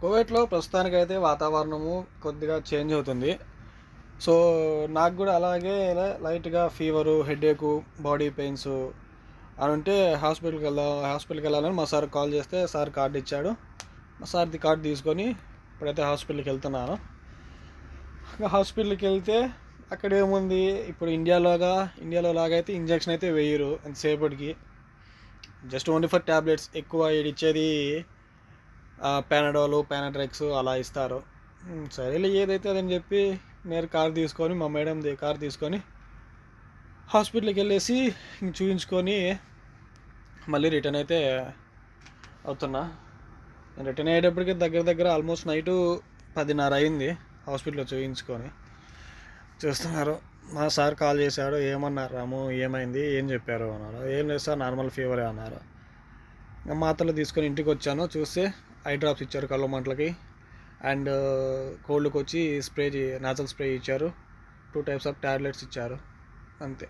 కోవిడ్లో ప్రస్తుతానికైతే వాతావరణము కొద్దిగా చేంజ్ అవుతుంది. సో నాకు కూడా అలాగే లైట్గా ఫీవరు హెడేకు బాడీ పెయిన్స్ అని ఉంటే హాస్పిటల్కి వెళ్దాం హాస్పిటల్కి వెళ్ళాలని మా సార్ కాల్ చేస్తే సార్ కార్డు ఇచ్చాడు. మా సార్ది కార్డు తీసుకొని ఇప్పుడైతే హాస్పిటల్కి వెళ్తున్నాను. ఇంకా హాస్పిటల్కి వెళ్తే అక్కడ ఏముంది? ఇప్పుడు ఇండియాలోగా ఇండియాలో లాగా అయితే ఇంజక్షన్ అయితే వేయరు ఎంతసేపటికి. జస్ట్ ఓన్లీ ఫర్ ట్యాబ్లెట్స్ ఎక్కువ ఇచ్చేది పానడాలు పానడ్రెక్స్ అలా ఇస్తారు. సరే సరేలే ఏదైతే అదని చెప్పి నేను కార్ తీసుకొని మా మేడంది కార్ తీసుకొని హాస్పిటల్కి వెళ్ళేసి చూపించుకొని మళ్ళీ రిటర్న్ అయితే అవుతున్నా. నేను రిటర్న్ అయ్యేటప్పటికి దగ్గర దగ్గర ఆల్మోస్ట్ నైటు పదిన్నర అయింది హాస్పిటల్లో చూపించుకొని చూస్తున్నారు. మా సార్ కాల్ చేశాడు ఏమన్నారు రాము ఏమైంది ఏం చెప్పారు అన్నారు. ఏం లేదు సార్ నార్మల్ ఫీవరే అన్నారు. మాత్రలు తీసుకొని ఇంటికి వచ్చాను చూస్తే ఐ డ్రాప్స్ ఇచ్చారు కళ్ళ మంటలకి. అండ్ కోల్డ్కి uh, వచ్చి స్ప్రే నాజల్ స్ప్రే ఇచ్చారు. టూ టైప్స్ ఆఫ్ టాబ్లెట్స్ ఇచ్చారు. అంతే.